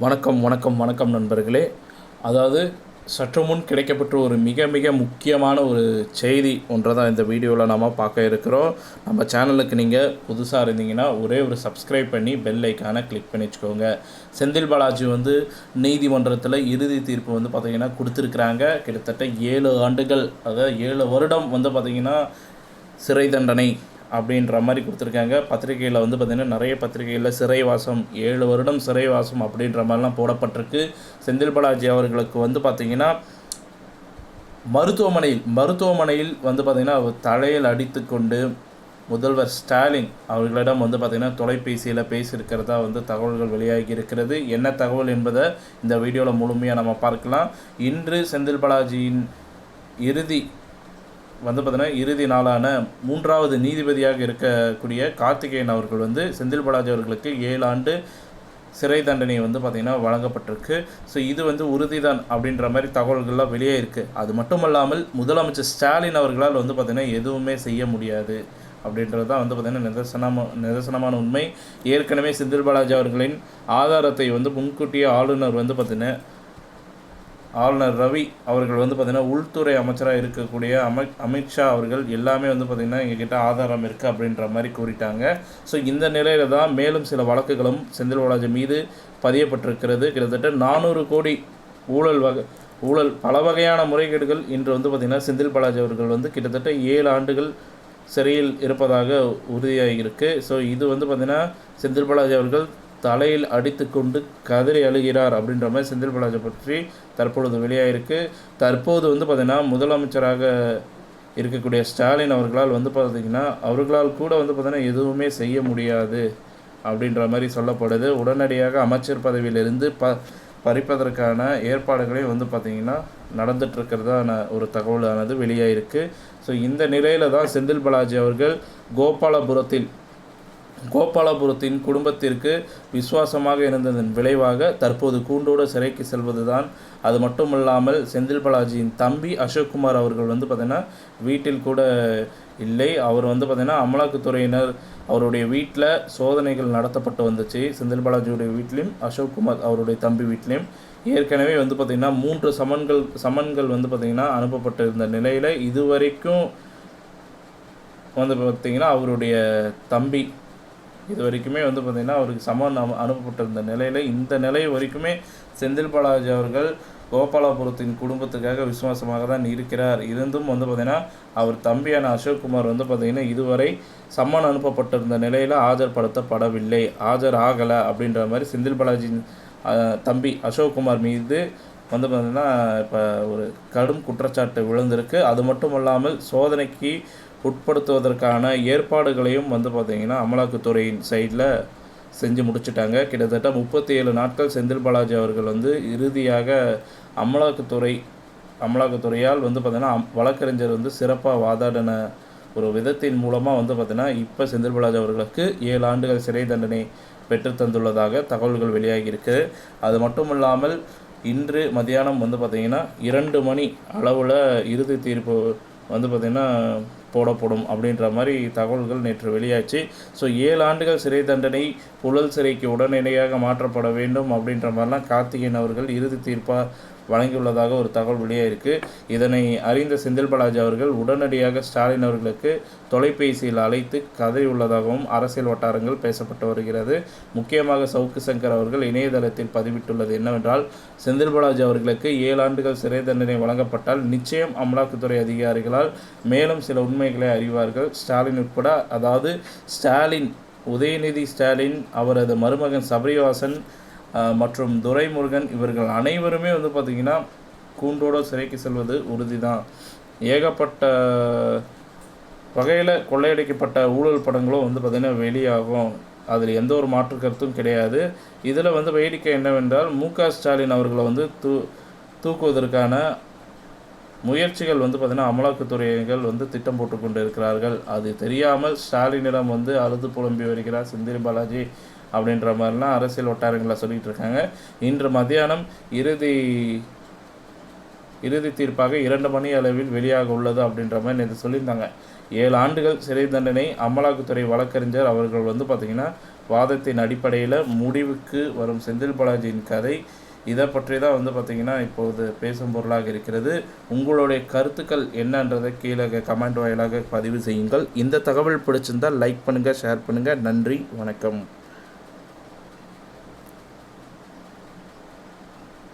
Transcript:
வணக்கம் வணக்கம் வணக்கம் நண்பர்களே. அதாவது சற்று முன் கிடைக்கப்பெற்ற ஒரு மிக மிக முக்கியமான ஒரு செய்தி ஒன்றை தான் இந்த வீடியோவில் நம்ம பார்க்க இருக்கிறோம். நம்ம சேனலுக்கு நீங்கள் புதுசாக இருந்தீங்கன்னா ஒரே ஒரு சப்ஸ்கிரைப் பண்ணி பெல் ஐக்கானை கிளிக் பண்ணி வச்சுக்கோங்க. செந்தில் பாலாஜி வந்து நீதிமன்றத்தில் இறுதி தீர்ப்பு வந்து பார்த்திங்கன்னா கொடுத்துருக்குறாங்க. கிட்டத்தட்ட ஏழு ஆண்டுகள் அதாவது ஏழு வருடம் வந்து பார்த்திங்கன்னா சிறை தண்டனை அப்படின்ற மாதிரி கொடுத்துருக்காங்க. பத்திரிகையில் வந்து பார்த்திங்கன்னா நிறைய பத்திரிகையில் சிறைவாசம் ஏழு வருடம் சிறைவாசம் அப்படின்ற மாதிரிலாம் போடப்பட்டிருக்கு. செந்தில் பாலாஜி அவர்களுக்கு வந்து பார்த்திங்கன்னா மருத்துவமனையில் மருத்துவமனையில் வந்து பார்த்திங்கன்னா அவர் தலையில் அடித்துக்கொண்டு முதல்வர் ஸ்டாலின் அவர்களிடம் வந்து பார்த்திங்கன்னா தொலைபேசியில் பேசியிருக்கிறதா வந்து தகவல்கள் வெளியாகி இருக்கிறது. என்ன தகவல் என்பதை இந்த வீடியோவில் முழுமையாக நம்ம பார்க்கலாம். இன்று செந்தில் பாலாஜியின் இறுதி வந்து பார்த்தீங்கன்னா இறுதி நாளான மூன்றாவது நீதிபதியாக இருக்கக்கூடிய கார்த்திகேயன் அவர்கள் வந்து செந்தில் பாலாஜி அவர்களுக்கு ஏழு ஆண்டு சிறை தண்டனை வந்து பார்த்திங்கன்னா வழங்கப்பட்டிருக்கு. ஸோ இது வந்து உறுதிதான் அப்படின்ற மாதிரி தகவல்கள்லாம் வெளியே இருக்குது அது மட்டும் இல்லாமல் முதலமைச்சர் ஸ்டாலின் அவர்களால் வந்து பார்த்திங்கன்னா எதுவுமே செய்ய முடியாது அப்படின்றது தான் வந்து பார்த்திங்கன்னா நிதர்சனமா நிதர்சனமான உண்மை. ஏற்கனவே செந்தில் பாலாஜி அவர்களின் ஆதாரத்தை வந்து முன்கூட்டியே ஆளுநர் வந்து பார்த்திங்கன்னா ஆளுநர் ரவி அவர்கள் வந்து பார்த்திங்கன்னா உள்துறை அமைச்சராக இருக்கக்கூடிய அமித் அமித்ஷா அவர்கள் எல்லாமே வந்து பார்த்திங்கன்னா எங்ககிட்ட ஆதாரம் இருக்குது அப்படின்ற மாதிரி கூறிட்டாங்க. ஸோ இந்த நிலையில் தான் மேலும் சில வழக்குகளும் செந்தில் பாலாஜி மீது பதியப்பட்டிருக்கிறது. கிட்டத்தட்ட நானூறு கோடி ஊழல் வகை ஊழல் பல வகையான முறைகேடுகள் இன்று வந்து பார்த்திங்கன்னா செந்தில் பாலாஜி அவர்கள் வந்து கிட்டத்தட்ட ஏழு ஆண்டுகள் சிறையில் இருப்பதாக உறுதியாகியிருக்கு. ஸோ இது வந்து பார்த்திங்கன்னா செந்தில் பாலாஜி அவர்கள் தலையில் அடித்துக்கொண்டு கதறி அழுகிறார் அப்படின்ற மாதிரி செந்தில் பாலாஜி பற்றி தற்பொழுது வெளியாகிருக்கு தற்போது வந்து பார்த்திங்கன்னா முதலமைச்சராக இருக்கக்கூடிய ஸ்டாலின் அவர்களால் வந்து பார்த்திங்கன்னா அவர்களால் கூட வந்து பார்த்திங்கன்னா எதுவுமே செய்ய முடியாது அப்படின்ற மாதிரி சொல்லப்படுது. உடனடியாக அமைச்சர் பதவியிலிருந்து ப பறிப்பதற்கான ஏற்பாடுகளையும் வந்து பார்த்திங்கன்னா நடந்துட்டுருக்கிறதான ஒரு தகவலானது வெளியாகிருக்கு ஸோ இந்த நிலையில் தான் செந்தில் பாலாஜி அவர்கள் கோபாலபுரத்தில் கோபாலபுரத்தின் குடும்பத்திற்கு விசுவாசமாக இருந்ததன் விளைவாக தற்போது கூண்டோடு சிறைக்கு செல்வதுதான். அது மட்டுமல்லாமல் செந்தில் பாலாஜியின் தம்பி அசோக்குமார் அவர்கள் வந்து பார்த்திங்கன்னா வீட்டில் கூட இல்லை. அவர் வந்து பார்த்திங்கன்னா அமலாக்கத்துறையினர் அவருடைய வீட்டில் சோதனைகள் நடத்தப்பட்டு வந்துச்சு. செந்தில் பாலாஜியுடைய வீட்லேயும் அசோக்குமார் அவருடைய தம்பி வீட்லேயும். ஏற்கனவே வந்து பார்த்திங்கன்னா மூன்று சமன்கள் சமன்கள் வந்து பார்த்திங்கன்னா அனுப்பப்பட்டிருந்த நிலையில் இதுவரைக்கும் வந்து பார்த்திங்கன்னா அவருடைய தம்பி இது வரைக்குமே வந்து பார்த்திங்கன்னா அவருக்கு சமன் அனுப்பப்பட்டிருந்த நிலையில் இந்த நிலை வரைக்குமே செந்தில் பாலாஜி அவர்கள் கோபாலபுரத்தின் குடும்பத்துக்காக விசுவாசமாக தான் இருக்கிறார். இருந்தும் வந்து பார்த்திங்கன்னா அவர் தம்பியான அசோக்குமார் வந்து பார்த்திங்கன்னா இதுவரை சம்மன் அனுப்பப்பட்டிருந்த நிலையில் ஆஜர்படுத்தப்படவில்லை. ஆஜர் ஆகலை அப்படின்ற மாதிரி செந்தில் பாலாஜி தம்பி அசோக்குமார் மீது வந்து பார்த்திங்கன்னா இப்போ ஒரு கடும் குற்றச்சாட்டு விழுந்திருக்கு. அது மட்டும் இல்லாமல் சோதனைக்கு உட்படுத்துவதற்கான ஏற்பாடுகளையும் வந்து பார்த்திங்கன்னா அமலாக்கத்துறையின் சைடில் செஞ்சு முடிச்சிட்டாங்க. கிட்டத்தட்ட முப்பத்தி ஏழு நாட்கள் செந்தில் பாலாஜி அவர்கள் வந்து இறுதியாக அமலாக்கத்துறை அமலாக்கத்துறையால் வந்து பார்த்திங்கன்னா வழக்கறிஞர் வந்து சிறப்பாக வாதாடின ஒரு விதத்தின் மூலமாக வந்து பார்த்திங்கன்னா இப்போ செந்தில் பாலாஜி அவர்களுக்கு ஏழு ஆண்டுகள் சிறை தண்டனை பெற்று தந்துள்ளதாக தகவல்கள் வெளியாகியிருக்கு அது மட்டும் இல்லாமல் இன்று மதியானம் வந்து பார்த்திங்கன்னா இரண்டு மணி அளவில் இறுதி தீர்ப்பு வந்து பார்த்திங்கன்னா போடப்படும் அப்படின்ற மாதிரி தகவல்கள் நேற்று வெளியாச்சு. ஸோ ஏழு ஆண்டுகள் சிறை தண்டனை புழல் சிறைக்கு உடனடியாக மாற்றப்பட வேண்டும் அப்படின்ற மாதிரிலாம் கார்த்திகேயன் அவர்கள் இறுதி தீர்ப்பாக வழங்கியுள்ளதாக ஒரு தகவல் வெளியாயிருக்கு. இதனை அறிந்த செந்தில் பாலாஜி அவர்கள் உடனடியாக ஸ்டாலின் அவர்களுக்கு தொலைபேசியில் அழைத்து கதறியுள்ளதாகவும் அரசியல் வட்டாரங்கள் பேசப்பட்டு வருகிறது. முக்கியமாக சவுக்கு சங்கர் அவர்கள் இணையதளத்தில் பதிவிட்டுள்ளது என்னவென்றால் செந்தில் பாலாஜி அவர்களுக்கு ஏழு ஆண்டுகள் சிறை தண்டனை வழங்கப்பட்டால் நிச்சயம் அமலாக்கத்துறை அதிகாரிகளால் மேலும் சில உண்மைகளை அறிவார்கள். ஸ்டாலின் உட்பட அதாவது ஸ்டாலின் உதயநிதி ஸ்டாலின் அவரது மருமகன் சபரிவாசன் மற்றும் துரைமுருகன் இவர்கள் அனைவருமே வந்து பார்த்திங்கன்னா கூண்டோடு சிறைக்கு செல்வது உறுதி தான் ஏகப்பட்ட வகையில் கொள்ளையடிக்கப்பட்ட ஊழல் படங்களும் வந்து பார்த்திங்கன்னா வெளியாகும். அதில் எந்த ஒரு மாற்று கருத்தும் கிடையாது. இதில் வந்து வேடிக்கை என்னவென்றால் மு க ஸ்டாலின் அவர்களை வந்து தூ தூக்குவதற்கான முயற்சிகள் வந்து பார்த்திங்கன்னா அமலாக்கத்துறையினர்கள் வந்து திட்டம் போட்டு கொண்டு இருக்கிறார்கள் அது தெரியாமல் ஸ்டாலினிடம் வந்து அழுது புலம்பி வருகிறார் செந்தில் பாலாஜி அப்படின்ற மாதிரிலாம் அரசியல் வட்டாரங்களில் சொல்லிகிட்டு இருக்காங்க. இன்று மத்தியானம் இறுதி இறுதி தீர்ப்பாக இரண்டு மணி அளவில் வெளியாக உள்ளது அப்படின்ற மாதிரி நேற்று சொல்லியிருந்தாங்க. ஏழு ஆண்டுகள் சிறை தண்டனை அமலாக்கத்துறை வழக்கறிஞர் அவர்கள் வந்து பார்த்திங்கன்னா வாதத்தின் அடிப்படையில் முடிவுக்கு வரும் செந்தில் பாலாஜியின் கதை இதை பற்றி தான் வந்து பார்த்திங்கன்னா இப்போது பேசும் பொருளாக இருக்கிறது. உங்களுடைய கருத்துக்கள் என்னன்றதை கீழே கமெண்ட் வாயிலாக பதிவு செய்யுங்கள். இந்த தகவல் பிடிச்சிருந்தால் லைக் பண்ணுங்கள் ஷேர் பண்ணுங்கள் நன்றி வணக்கம்.